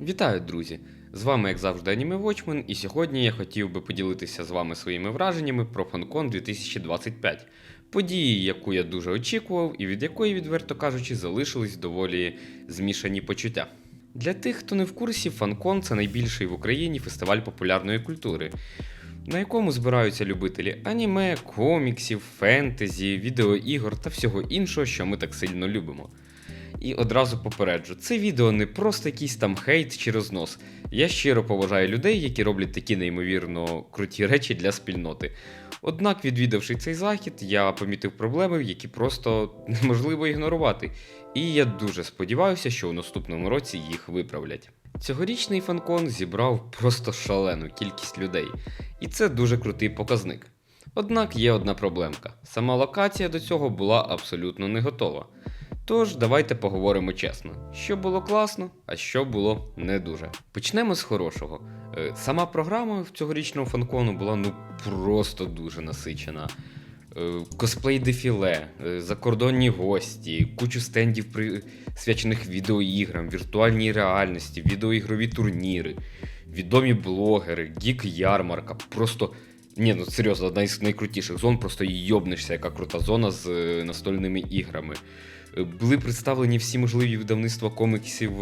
Вітаю, друзі! З вами, як завжди, Аніме Watchman, і сьогодні я хотів би поділитися з вами своїми враженнями про FanCon 2025, події, яку я дуже очікував, і від якої, відверто кажучи, залишились доволі змішані почуття. Для тих, хто не в курсі, FanCon – це найбільший в Україні фестиваль популярної культури, на якому збираються любителі аніме, коміксів, фентезі, відеоігор та всього іншого, що ми так сильно любимо. І одразу попереджу, це відео не просто якийсь там хейт чи рознос. Я щиро поважаю людей, які роблять такі неймовірно круті речі для спільноти. Однак, відвідавши цей захід, я помітив проблеми, які просто неможливо ігнорувати. І я дуже сподіваюся, що у наступному році їх виправлять. Цьогорічний фанкон зібрав просто шалену кількість людей, і це дуже крутий показник. Однак є одна проблемка: сама локація до цього була абсолютно не готова. Тож давайте поговоримо чесно, що було класно, а що було не дуже. Почнемо з хорошого. Е, Сама програма в цьогорічному фанкону була ну просто дуже насичена. Е, Косплей дефіле, е, закордонні гості, кучу стендів присвячених відеоіграм, віртуальній реальності, відеоігрові турніри, відомі блогери, гік-ярмарка. Просто ні, ну серйозно, одна із найкрутіших зон, просто йобнешся, яка крута зона з е, настольними іграми. Були представлені всі можливі видавництва коміксів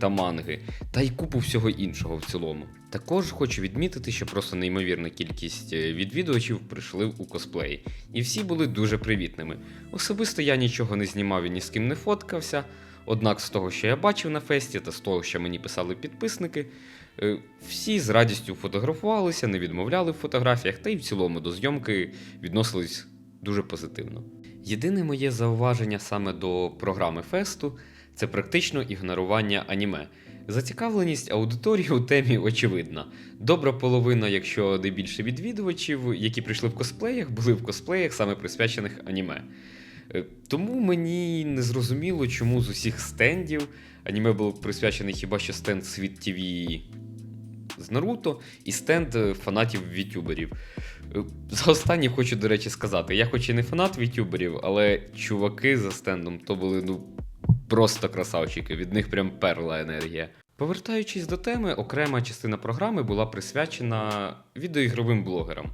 та манги, та й купу всього іншого в цілому. Також хочу відмітити, що просто неймовірна кількість е, відвідувачів прийшли у косплеї, і всі були дуже привітними. Особисто я нічого не знімав і ні з ким не фоткався. Однак з того, що я бачив на фесті, та з того, що мені писали підписники, е, всі з радістю фотографувалися, не відмовляли в фотографіях, та й в цілому до зйомки відносились дуже позитивно. Єдине моє зауваження саме до програми фесту це практично ігнорування аніме. Зацікавленість аудиторії у темі очевидна. Добра половина, якщо не більше відвідувачів, які прийшли в косплеях, були в косплеях саме присвячених аніме. Е, Тому мені не зрозуміло, чому з усіх стендів аніме було присвячений хіба що стенд Світ ТВ з Наруто і стенд е, фанатів вітюберів. Е, За останнє хочу, до речі, сказати: я хоч і не фанат вітюберів, але чуваки за стендом то були ну просто красавчики, від них прям перла енергія. Повертаючись до теми, окрема частина програми була присвячена відеоігровим блогерам.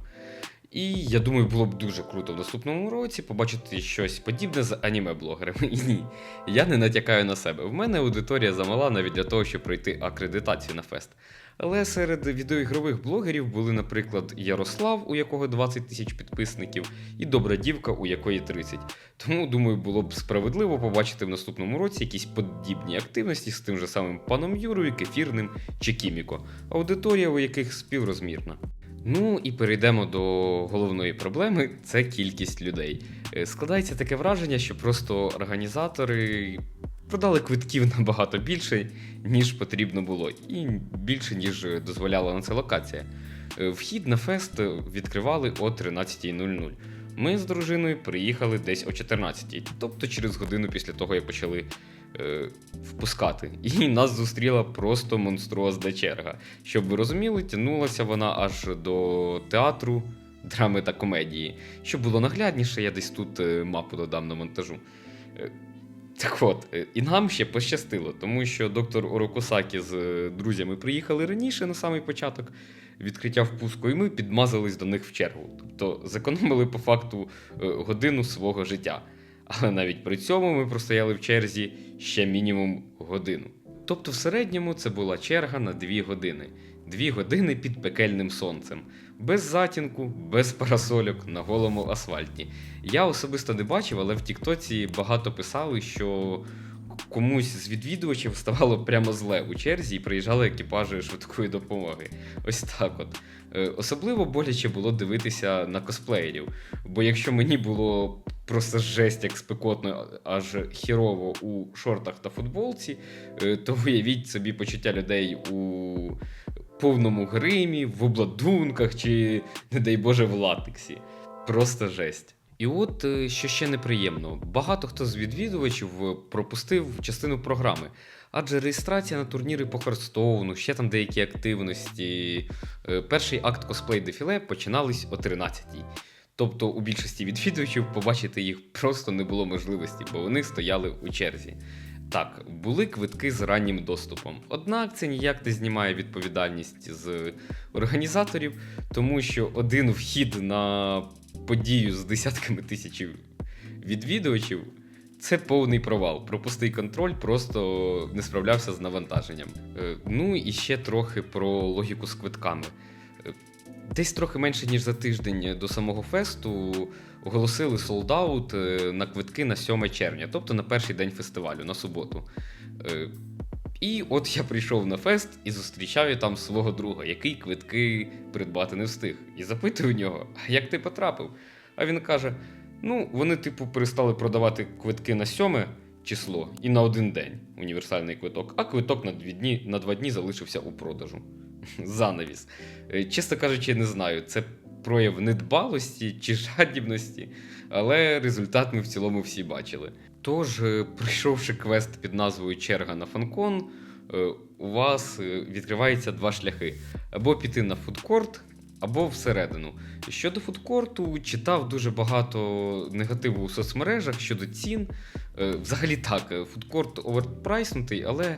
І я думаю, було б дуже круто в наступному році побачити щось подібне з аніме-блогерами. Ні, я не натякаю на себе. В мене аудиторія замала навіть для того, щоб пройти акредитацію на фест. Але серед відеоігрових блогерів були, наприклад, Ярослав, у якого 20 тисяч підписників, і Добра дівка, у якої 30. Тому, думаю, було б справедливо побачити в наступному році якісь подібні активності з тим же самим паном Юрою, Кефірним чи Кіміко, аудиторія у яких співрозмірна. Ну і перейдемо до головної проблеми це кількість людей. Е, Складається таке враження, що просто організатори продали квитків набагато більше, ніж потрібно було, і більше, ніж дозволяла на це локація. Е, Вхід на фест відкривали о 13.00. Ми з дружиною приїхали десь о 14.00, тобто через годину після того, як почали е, впускати. І нас зустріла просто монструозна черга. Щоб ви розуміли, тягнулася вона аж до театру, драми та комедії. Щоб було наглядніше, я десь тут е, мапу додам на монтажу. Е, так от, і нам ще пощастило, тому що доктор Орокосакі з друзями приїхали раніше на самий початок відкриття впуску, і ми підмазались до них в чергу. Тобто зекономили по факту годину свого життя. Але навіть при цьому ми простояли в черзі ще мінімум годину. Тобто, в середньому це була черга на 2 години. Дві години під пекельним сонцем, без затінку, без парасольок на голому асфальті. Я особисто не бачив, але в Тіктоці багато писали, що комусь з відвідувачів ставало прямо зле у черзі і приїжджали екіпажі швидкої допомоги. Ось так от. Е, Особливо боляче було дивитися на косплеєрів. Бо якщо мені було просто жесть як спекотно, аж хірово у шортах та футболці, е, то уявіть собі почуття людей у повному гримі, в обладунках чи, не дай Боже, в латексі. Просто жесть. І от е, що ще неприємно, багато хто з відвідувачів е, пропустив частину програми, адже реєстрація на турніри по Хардстоуну, ще там деякі активності. е, Перший акт косплей дефіле починались о 13-й. Тобто у більшості відвідувачів побачити їх просто не було можливості, бо вони стояли у черзі. Так, були квитки з раннім доступом. Однак це ніяк не знімає відповідальність з організаторів, тому що один вхід на подію з десятками тисяч відвідувачів це повний провал. Пропустий контроль просто не справлявся з навантаженням. Е, Ну і ще трохи про логіку з квитками. Е, Десь трохи менше ніж за тиждень до самого фесту оголосили солдаут на квитки на 7 червня, тобто на перший день фестивалю, на суботу. І от я прийшов на фест і зустрічаю там свого друга, який квитки придбати не встиг. І запитую у нього, а як ти потрапив? А він каже: ну, вони, типу, перестали продавати квитки на 7 число і на один день універсальний квиток, а квиток на, дві дні, на два дні залишився у продажу. Занавіс. Е, Чесно кажучи, не знаю, це прояв недбалості чи жадібності, але результат ми в цілому всі бачили. Тож, е, пройшовши квест під назвою Черга на фанкон, е, у вас відкриваються відкривається два шляхи: або піти на фудкорт, або всередину. Щодо фудкорту, читав дуже багато негативу у соцмережах щодо цін. Е, Взагалі так, е, фудкорт оверпрайснутий, але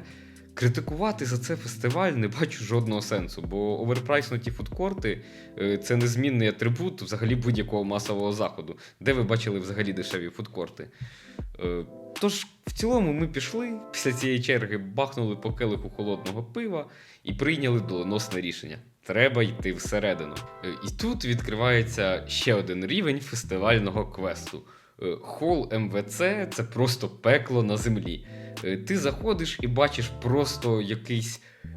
критикувати за це фестиваль не бачу жодного сенсу, бо оверпрайснуті фудкорти е, це незмінний атрибут взагалі будь-якого масового заходу. Де ви бачили взагалі дешеві фудкорти? Е, Тож, в цілому, ми пішли після цієї черги, бахнули по келиху холодного пива і прийняли доленосне рішення. Треба йти всередину. Е, І тут відкривається ще один рівень фестивального квесту. Хол МВЦ це просто пекло на землі. Е, Ти заходиш і бачиш просто якийсь е,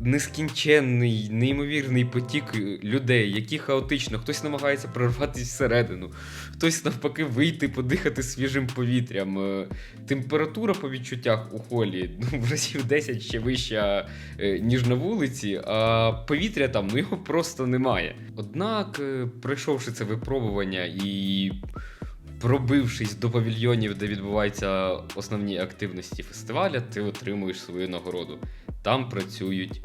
нескінченний, неймовірний потік е, людей, які хаотично, хтось намагається прорватися всередину, хтось навпаки вийти, подихати свіжим повітрям. Температура по відчуттях у холі ну, в разів 10 ще вища, ніж на вулиці, а повітря там ну, його просто немає. Однак, пройшовши це випробування і пробившись до павільйонів, де відбуваються основні активності фестиваля, ти отримуєш свою нагороду. Там працюють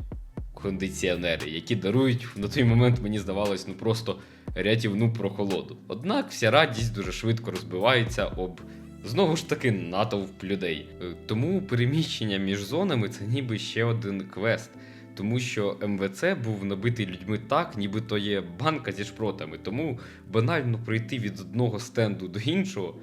кондиціонери, які дарують на той момент, мені здавалось, ну просто рятівну прохолоду. Однак вся радість дуже швидко розбивається об. Знову ж таки, натовп людей. Е, Тому переміщення між зонами це ніби ще один квест. Тому що МВЦ був набитий людьми так, ніби то є банка зі шпротами. Тому банально пройти від одного стенду до іншого,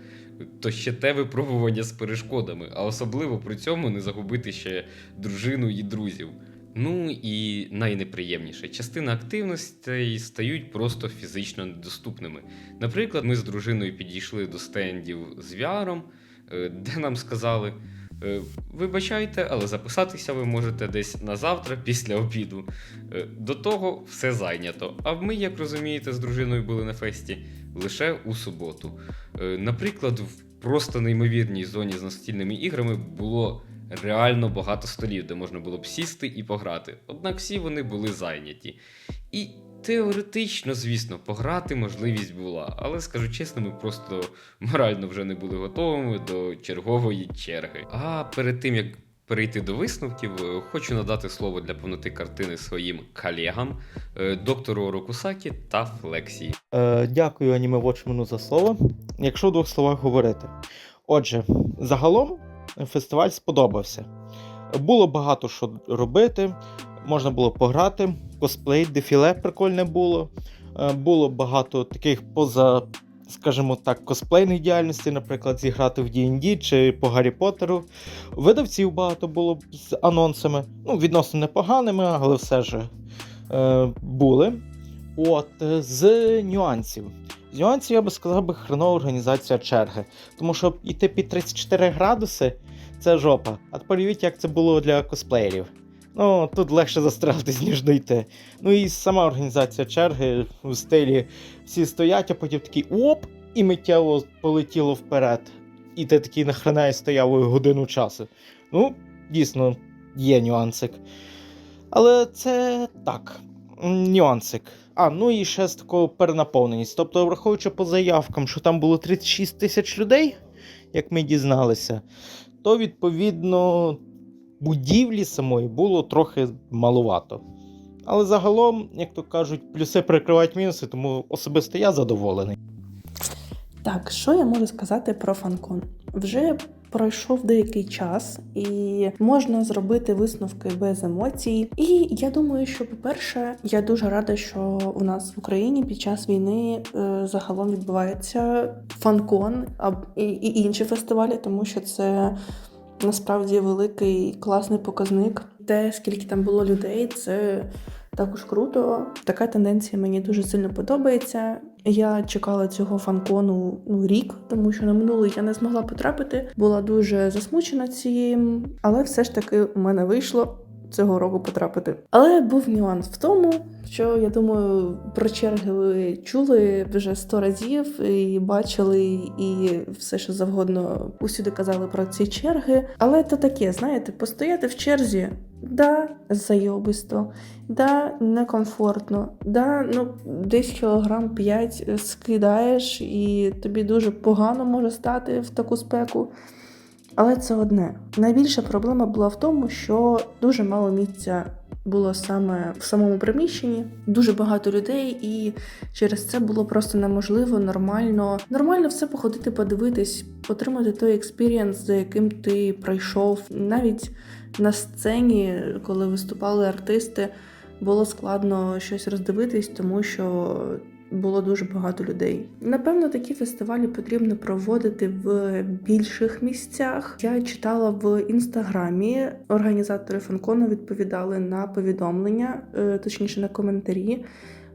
то ще те випробування з перешкодами, а особливо при цьому не загубити ще дружину і друзів. Ну і найнеприємніше, частина активностей стають просто фізично недоступними. Наприклад, ми з дружиною підійшли до стендів з VR, е, де нам сказали. Е, Вибачайте, але записатися ви можете десь на завтра після обіду. Е, До того все зайнято. А ми, як розумієте, з дружиною були на фесті лише у суботу. Е, Наприклад, в просто неймовірній зоні з настільними іграми було реально багато столів, де можна було б сісти і пограти. Однак всі вони були зайняті. І теоретично, звісно, пограти можливість була, але скажу чесно, ми просто морально вже не були готовими до чергової черги. А перед тим як перейти до висновків, е, хочу надати слово для повноти картини своїм колегам, е, доктору Рокусакі та Флексії. Е, дякую аніме Watchman за слово. Якщо в двох словах говорити. Отже, загалом фестиваль сподобався. Було багато що робити, можна було пограти, косплей, дефіле прикольне було. Е, було багато таких поза, скажімо так, косплейних діяльностей, наприклад, зіграти в D&D чи по Гаррі Поттеру. Видавців багато було з анонсами. Ну, відносно непоганими, але все ж е, були. От, е, з нюансів. З нюансів я би сказав би хренова організація черги. Тому що йти під 34 градуси це жопа. А тепер уявіть, як це було для косплеєрів. Ну, тут легше застрелитись, ніж дойти. Ну і сама організація черги в стилі всі стоять, а потім такий оп, і миттєво полетіло вперед. І ти такий нахрена і стояв годину часу. Ну, дійсно, є нюансик. Але це так, нюансик. А, ну і ще з такого перенаповненість. Тобто, враховуючи по заявкам, що там було 36 тисяч людей, як ми дізналися, то відповідно будівлі самої було трохи малувато. Але загалом, як то кажуть, плюси перекривають мінуси, тому особисто я задоволений. Так, що я можу сказати про фанкон? Вже пройшов деякий час, і можна зробити висновки без емоцій. І я думаю, що, по-перше, я дуже рада, що у нас в Україні під час війни е, загалом відбувається фанкон і, і інші фестивалі, тому що це насправді великий класний показник. Те, скільки там було людей, це також круто. Така тенденція мені дуже сильно подобається. Я чекала цього фанкону ну рік, тому що на минулий я не змогла потрапити. Була дуже засмучена цим, але все ж таки у мене вийшло. Цього року потрапити. Але був нюанс в тому, що я думаю, про черги ви чули вже сто разів і бачили, і все, що завгодно усюди казали про ці черги. Але то таке, знаєте, постояти в черзі, да, зайобисто, да, некомфортно, да, ну десь кілограм 5 скидаєш, і тобі дуже погано може стати в таку спеку. Але це одне. Найбільша проблема була в тому, що дуже мало місця було саме в самому приміщенні, дуже багато людей, і через це було просто неможливо нормально, нормально все походити, подивитись, отримати той експірієнс, за яким ти пройшов. Навіть на сцені, коли виступали артисти, було складно щось роздивитись, тому що було дуже багато людей. Напевно, такі фестивалі потрібно проводити в більших місцях. Я читала в інстаграмі. Організатори фанкону відповідали на повідомлення, е, точніше на коментарі.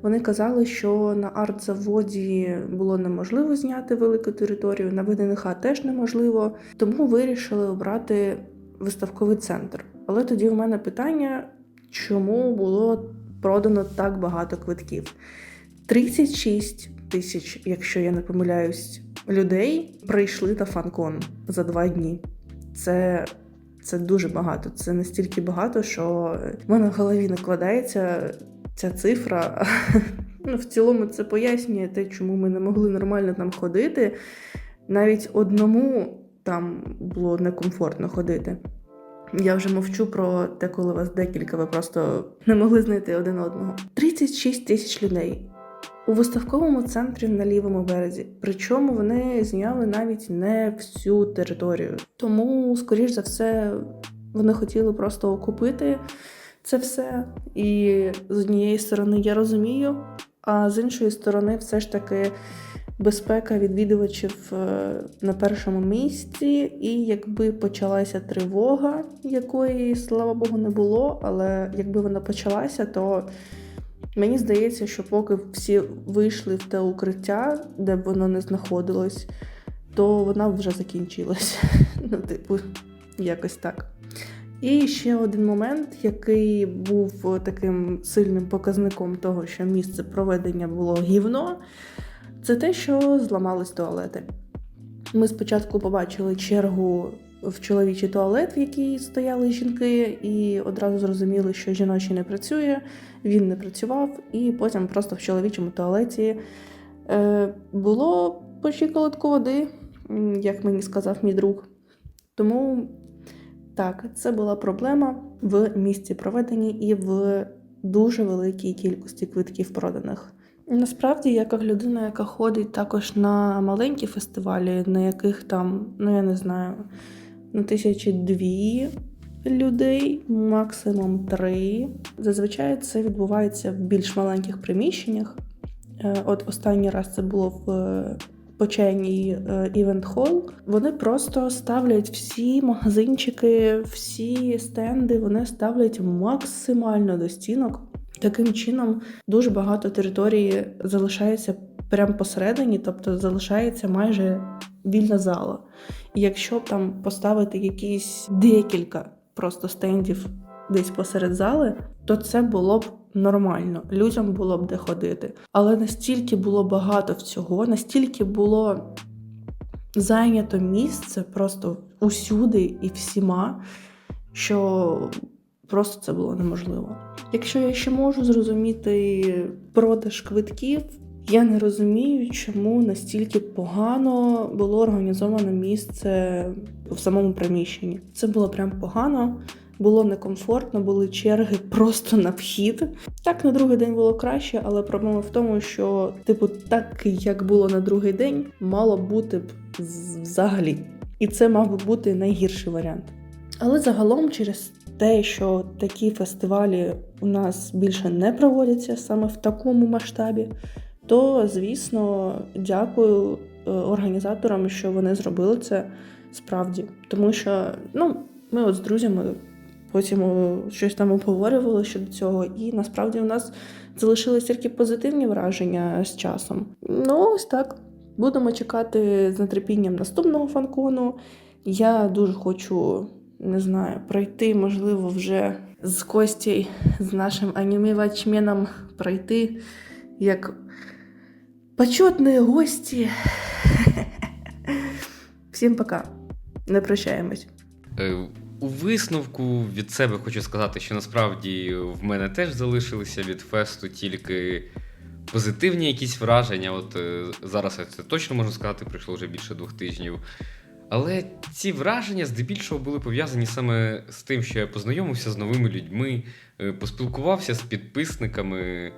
Вони казали, що на арт-заводі було неможливо зняти велику територію, на ВДНХ теж неможливо, тому вирішили обрати виставковий центр. Але тоді в мене питання, чому було продано так багато квитків? 36 тисяч, якщо я не помиляюсь, людей прийшли на фанкон за два дні. Це, це дуже багато. Це настільки багато, що в мене в голові накладається ця цифра. Ну, в цілому це пояснює те, чому ми не могли нормально там ходити. Навіть одному там було некомфортно ходити. Я вже мовчу про те, коли вас декілька, ви просто не могли знайти один одного. 36 тисяч людей у виставковому центрі на лівому березі. Причому вони зняли навіть не всю територію. Тому, скоріш за все, вони хотіли просто окупити це все. І з однієї сторони я розумію, а з іншої сторони, все ж таки. Безпека відвідувачів е, на першому місці, і якби почалася тривога, якої, слава Богу, не було, але якби вона почалася, то Мені здається, що поки всі вийшли в те укриття, де б воно не знаходилось, то вона вже закінчилась. Ну, типу, якось так. І ще один момент, який був таким сильним показником того, що місце проведення було гівно, це те, що зламались туалети. Ми спочатку побачили чергу в чоловічий туалет, в якій стояли жінки, і одразу зрозуміли, що жіночий не працює, він не працював, і потім просто в чоловічому туалеті е, було по щиколотку води, як мені сказав мій друг. Тому так, це була проблема в місці проведення і в дуже великій кількості квитків проданих. Насправді, як людина, яка ходить також на маленькі фестивалі, на яких там, ну я не знаю, на тисячі дві людей, максимум три. Зазвичай це відбувається в більш маленьких приміщеннях. Е, От останній раз це було в почайній івент хол. Вони просто ставлять всі магазинчики, всі стенди, вони ставлять максимально до стінок. Таким чином дуже багато території залишається прямо посередині, тобто залишається майже вільна зала. І якщо б там поставити якісь декілька просто стендів десь посеред зали, то це було б нормально, людям було б де ходити. Але настільки було багато всього, настільки було зайнято місце просто усюди і всіма, що просто це було неможливо. Якщо я ще можу зрозуміти продаж квитків, я не розумію, чому настільки погано було організовано місце в самому приміщенні. Це було прям погано. було некомфортно, були черги просто на вхід. Так на другий день було краще, але проблема в тому, що, типу, так як було на другий день, мало бути б взагалі. І це мав би бути найгірший варіант. Але загалом, через те, що такі фестивалі у нас більше не проводяться саме в такому масштабі, то звісно дякую е, організаторам, що вони зробили це справді. Тому що ну, ми от з друзями потім е, щось там обговорювали щодо цього, і насправді у нас залишились тільки позитивні враження з часом. Ну, ось так. Будемо чекати з нетерпінням наступного фанкону. Я дуже хочу, не знаю, пройти, можливо, вже з Костю, з нашим аніме-вачменом пройти як почетні гості. Всім пока. Не прощаємось. Е, У висновку від себе хочу сказати, що насправді в мене теж залишилися від фесту тільки позитивні якісь враження. От е, зараз я це точно можу сказати, пройшло вже більше двох тижнів. Але ці враження здебільшого були пов'язані саме з тим, що я познайомився з новими людьми, е, поспілкувався з підписниками.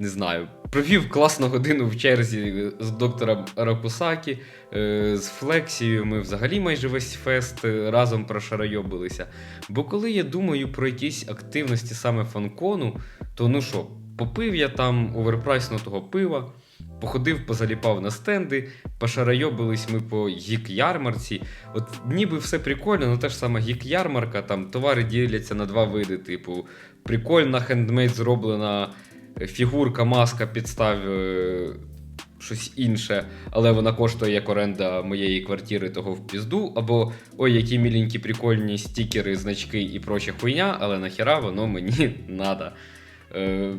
Не знаю, провів класну годину в черзі з доктором Аракусакі, е, з Флексією. Ми взагалі майже весь фест е, разом прошарайобилися. Бо коли я думаю про якісь активності саме фанкону, то ну що, попив я там оверпрайснутого пива, походив, позаліпав на стенди, пошарайобились ми по гік-ярмарці. От ніби все прикольно, але те ж саме гік-ярмарка, там товари діляться на два види: типу, прикольна хендмейд зроблена фігурка, маска, підстав. е, Щось інше, але вона коштує як оренда моєї квартири того в пізду, або ой, які міленькі прикольні стікери, значки і проча хуйня, але нахіра воно мені надо. Е,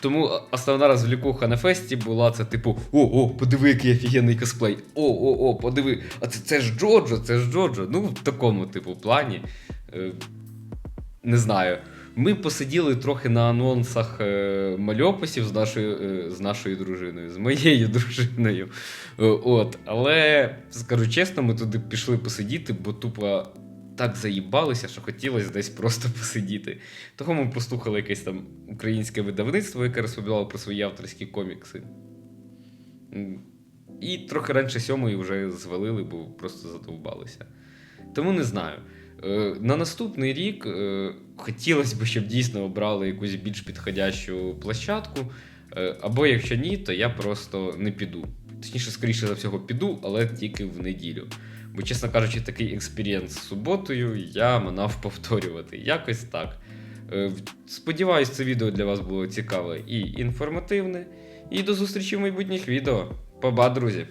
тому основна розвлікуха на фесті була це типу: о, о, подиви, який офігенний косплей. О, о, о, подиви. А це, це ж Джоджо, це ж Джоджо. Ну, в такому, типу, плані. Е, не знаю. Ми посиділи трохи на анонсах е, мальописів з нашою, е, з нашою дружиною, з моєю дружиною. Е, от. Але скажу чесно, ми туди пішли посидіти, бо тупо так заїбалися, що хотілося десь просто посидіти. Того ми послухали якесь там українське видавництво, яке розповідало про свої авторські комікси. І трохи раніше сьомої вже звалили, бо просто задовбалися. Тому не знаю. Е, На наступний рік е, хотілося б, щоб дійсно обрали якусь більш підходящу площадку. Е, Або якщо ні, то я просто не піду. Точніше, скоріше за всього, піду, але тільки в неділю. Бо, чесно кажучи, такий експірієнс з суботою я манав повторювати. Якось так. Сподіваюсь, це відео для вас було цікаве і інформативне. І до зустрічі в майбутніх відео. Па-ба, друзі!